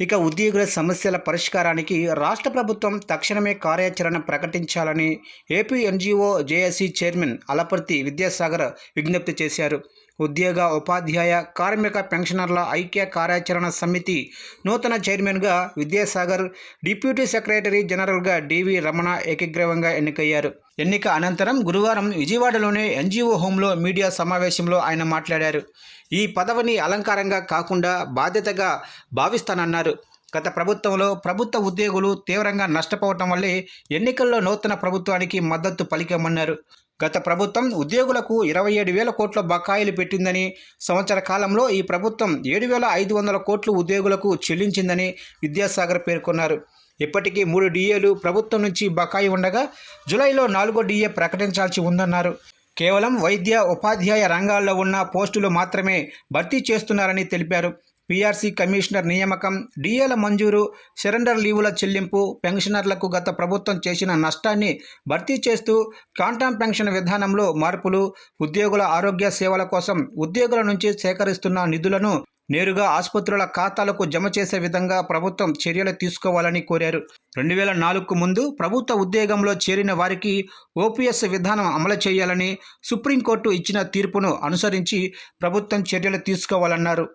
ఇక ఉద్యోగుల సమస్యల పరిష్కారానికి రాష్ట్ర ప్రభుత్వం తక్షణమే కార్యాచరణ ప్రకటించాలని AP NGO JAC chairman Alaparthi Vidyasagar విజ్ఞప్తి చేశారు. ఉద్యోగ ఉపాధ్యాయ కార్మిక పెన్షనర్ల ఐక్య కార్యాచరణ సమితి నూతన చైర్మన్గా విద్యాసాగర్ డిప్యూటీ సెక్రటరీ జనరల్గా డివి రమణ ఏకగ్రీవంగా ఎన్నికయ్యారు. ఎన్నిక అనంతరం గురువారం విజయవాడలోని ఎన్జీఓ హోంలో మీడియా సమావేశంలో ఆయన మాట్లాడారు. ఈ పదవిని అలంకారంగా కాకుండా బాధ్యతగా భావిస్తానన్నారు. గత ప్రభుత్వంలో ప్రభుత్వ ఉద్యోగులు తీవ్రంగా నష్టపోవటం వల్లే ఎన్నికల్లో నూతన ప్రభుత్వానికి మద్దతు పలికామన్నారు. గత ప్రభుత్వం ఉద్యోగులకు ఇరవై ఏడు వేల కోట్ల బకాయిలు పెట్టిందని సంవత్సర కాలంలో ఈ ప్రభుత్వం ఏడు వేల ఐదు వందల కోట్లు ఉద్యోగులకు చెల్లించిందని విద్యాసాగర్ పేర్కొన్నారు. ఇప్పటికీ మూడు డిఏలు ప్రభుత్వం నుంచి బకాయి ఉండగా జూలైలో నాలుగో డిఏ ప్రకటించాల్సి ఉందన్నారు. కేవలం వైద్య ఉపాధ్యాయ రంగాల్లో ఉన్న పోస్టులు మాత్రమే భర్తీ చేస్తున్నారని తెలిపారు. పీఆర్సీ కమిషనర్ నియామకం డిఏల మంజూరు సరెండర్ లీవుల చెల్లింపు పెన్షనర్లకు గత ప్రభుత్వం చేసిన నష్టాన్ని భర్తీ చేస్తూ క్వాంటమ్ పెన్షన్ విధానంలో మార్పులు ఉద్యోగుల ఆరోగ్య సేవల కోసం ఉద్యోగుల నుంచి సేకరిస్తున్న నిధులను నేరుగా ఆసుపత్రుల ఖాతాలకు జమ చేసే విధంగా ప్రభుత్వం చర్యలు తీసుకోవాలని కోరారు. రెండు వేల నాలుగుకు ముందు ప్రభుత్వ ఉద్యోగంలో చేరిన వారికి ఓపీఎస్ విధానం అమలు చేయాలని సుప్రీంకోర్టు ఇచ్చిన తీర్పును అనుసరించి ప్రభుత్వం చర్యలు తీసుకోవాలన్నారు.